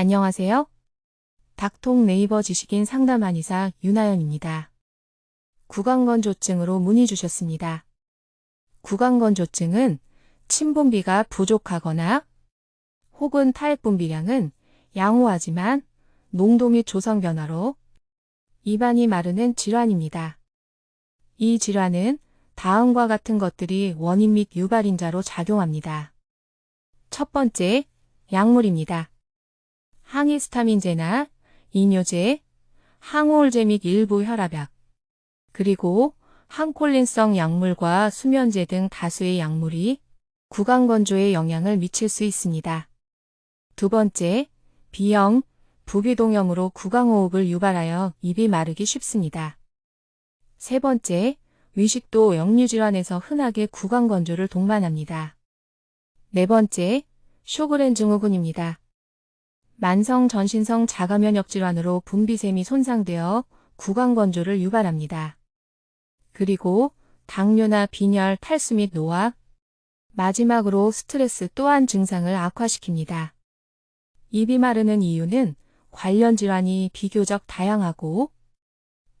안녕하세요. 닥통 네이버 지식인 상담 한의사 윤하연입니다. 구강건조증으로 문의 주셨습니다. 구강건조증은 침분비가 부족하거나 혹은 타액 분비량은 양호하지만 농도 및 조성 변화로 입안이 마르는 질환입니다. 이 질환은 다음과 같은 것들이 원인 및 유발인자로 작용합니다. 첫 번째, 약물입니다. 항히스타민제나 이뇨제, 항우울제 및 일부 혈압약, 그리고 항콜린성 약물과 수면제 등 다수의 약물이 구강 건조에 영향을 미칠 수 있습니다. 두 번째, 비염, 부비동염으로 구강호흡을 유발하여 입이 마르기 쉽습니다. 세 번째, 위식도 역류질환에서 흔하게 구강 건조를 동반합니다. 네 번째, 쇼그렌 증후군입니다. 만성 전신성 자가면역 질환으로 분비샘이 손상되어 구강 건조를 유발합니다. 그리고 당뇨나 빈혈, 탈수 및 노화, 마지막으로 스트레스 또한 증상을 악화시킵니다. 입이 마르는 이유는 관련 질환이 비교적 다양하고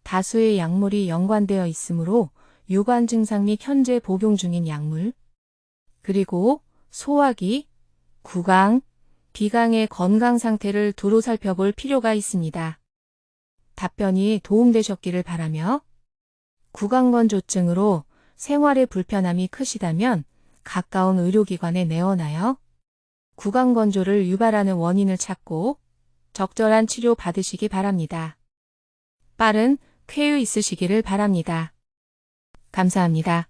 다수의 약물이 연관되어 있으므로 유관 증상 및 현재 복용 중인 약물, 그리고 소화기, 구강, 비강의 건강 상태를 두루 살펴볼 필요가 있습니다. 답변이 도움되셨기를 바라며 구강건조증으로 생활에 불편함이 크시다면 가까운 의료기관에 내원하여 구강건조를 유발하는 원인을 찾고 적절한 치료 받으시기 바랍니다. 빠른 쾌유 있으시기를 바랍니다. 감사합니다.